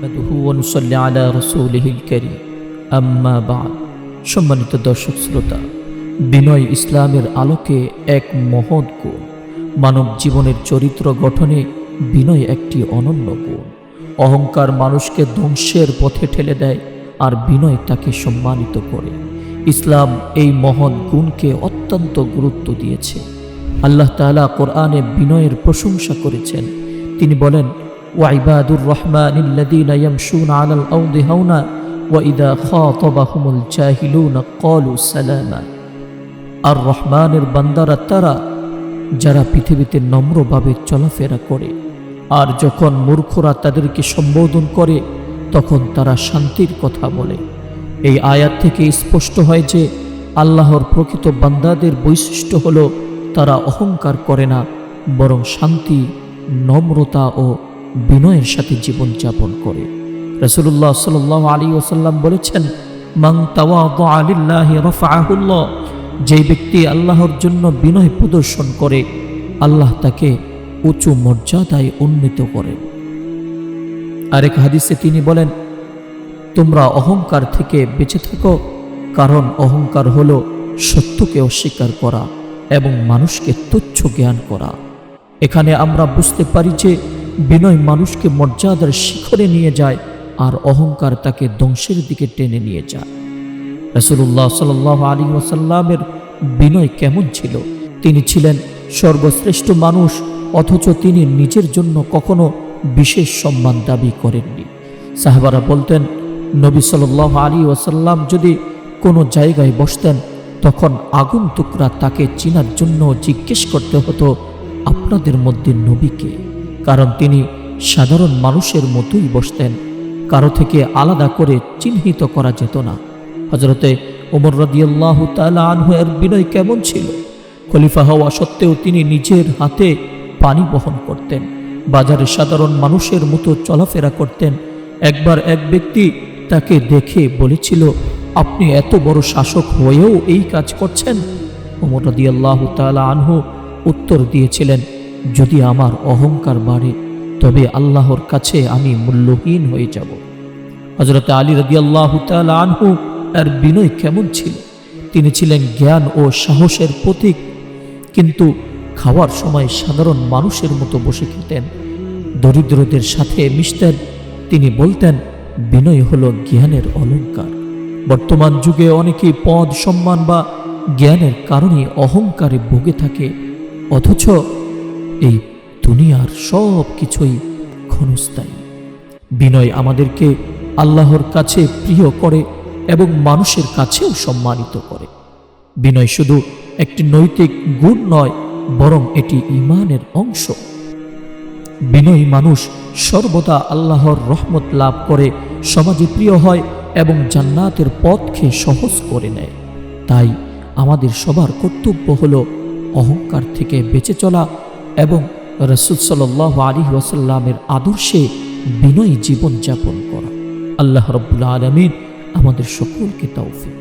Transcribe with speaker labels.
Speaker 1: نحمده ونصلي على رسوله الكريم আম্মা বাদ সম্মানিত দর্শক শ্রোতা বিনয় ইসলামের আলোকে এক মহৎ গুণ মানব জীবনের চরিত্র গঠনে বিনয় একটি অনন্য গুণ অহংকার মানুষকে ধ্বংসের পথে ঠেলে দেয় আর বিনয় তাকে সম্মানিত করে ইসলাম এই মহৎ গুণকে অত্যন্ত গুরুত্ব দিয়েছে আল্লাহ তাআলা কোরআনে বিনয়ের প্রশংসা করেছেন তিনি বলেন ওয়াইবাদুর রহমান ইয়ামশুনা আলাল আরদি হাওনা ওয়াইদা খাতাবাহুমুল জাহিলুনা ক্বালু সালামা আর রহমানের বান্দারা তারা যারা পৃথিবীতে নম্রভাবে চলাফেরা করে আর যখন মূর্খরা তাদেরকে সম্বোধন করে তখন তারা শান্তির কথা বলে। এই আয়াত থেকে স্পষ্ট হয় যে আল্লাহর প্রকৃত বান্দাদের বৈশিষ্ট্য হলো তারা অহংকার করে না, বরং শান্তি, নম্রতা ও বিনয়ের সাথে জীবনযাপন করে। রসুল্লাহ সাল আলী ওসাল্লাম বলেছেন মাং তাওয়া যে ব্যক্তি আল্লাহর জন্য বিনয় প্রদর্শন করে, আল্লাহ তাকে উঁচু মর্যাদায় উন্নীত করেন আরেক হাদিসে তিনি বলেন, তোমরা অহংকার থেকে বেঁচে থাকো, কারণ অহংকার হলো সত্যকে অস্বীকার করা এবং মানুষকে তুচ্ছ জ্ঞান করা। এখানে আমরা বুঝতে পারি যে বিনয় মানুষকে মর্যাদার শিখরে নিয়ে যায় আর অহংকার তাকে ধ্বংসের দিকে টেনে নিয়ে যায়। রসুল্লাহ সাল আলী ওসাল্লামের বিনয় কেমন ছিল? তিনি ছিলেন সর্বশ্রেষ্ঠ মানুষ, অথচ তিনি নিজের জন্য কখনো বিশেষ সম্মান দাবি করেননি। সাহাবারা বলতেন, নবী সাল আলী ওসাল্লাম যদি কোনো জায়গায় বসতেন, তখন আগন্তুকরা তাকে চিনার জন্য জিজ্ঞেস করতে হতো, আপনাদের মধ্যে নবীকে কারণ তিনি সাধারণ মানুষের মতোই বসতেন, কারও থেকে আলাদা করে চিহ্নিত করা যেত না। হজরতে ওমর রদিয়াল্লাহ তালা আনহু এর বিনয় কেমন ছিল? খলিফা হওয়া সত্ত্বেও তিনি নিজের হাতে পানি বহন করতেন, বাজারে সাধারণ মানুষের মতো চলাফেরা করতেন। একবার এক ব্যক্তি তাকে দেখে বলেছিল, আপনি এত বড় শাসক হয়েও এই কাজ করছেন? ওমর রদিয়াল্লাহ তালা আনহু উত্তর দিয়েছিলেন যদি আমার অহংকার বাড়ে, তবে আল্লাহর কাছে আমি মূল্যহীন হয়ে যাব। হজরত আলী রদি আল্লাহ আনহু আর বিনয় কেমন ছিল? তিনি ছিলেন জ্ঞান ও সাহসের প্রতীক, কিন্তু খাওয়ার সময় সাধারণ মানুষের মতো বসে খেতেন। দরিদ্রদের সাথে মিশতেন, তিনি বলতেন, বিনয় হলো জ্ঞানের অলঙ্কার বর্তমান যুগে অনেকে পদ সম্মান বা জ্ঞানের কারণে অহংকারে ভুগে থাকে, অথচ এই দুনিয়ার সব কিছুই ক্ষণস্থায়ী। বিনয় আমাদেরকে আল্লাহর কাছে প্রিয় করে এবং মানুষের কাছেও সম্মানিত করে। বিনয় শুধু একটি নৈতিক গুণ নয়, বরং এটি ইমানের অংশ। বিনয়ী মানুষ সর্বদা আল্লাহর রহমত লাভ করে, সমাজে প্রিয় হয় এবং জান্নাতের পথকে সহজ করে নেয়। তাই আমাদের সবার কর্তব্য হল অহংকার থেকে বেঁচে চলা এবং রসুল সাল আলী ওয়াসাল্লামের আদর্শে বিনয়ী জীবনযাপন করা। আল্লাহ রব্বুল আলমিন আমাদের সকলকে তৌফিক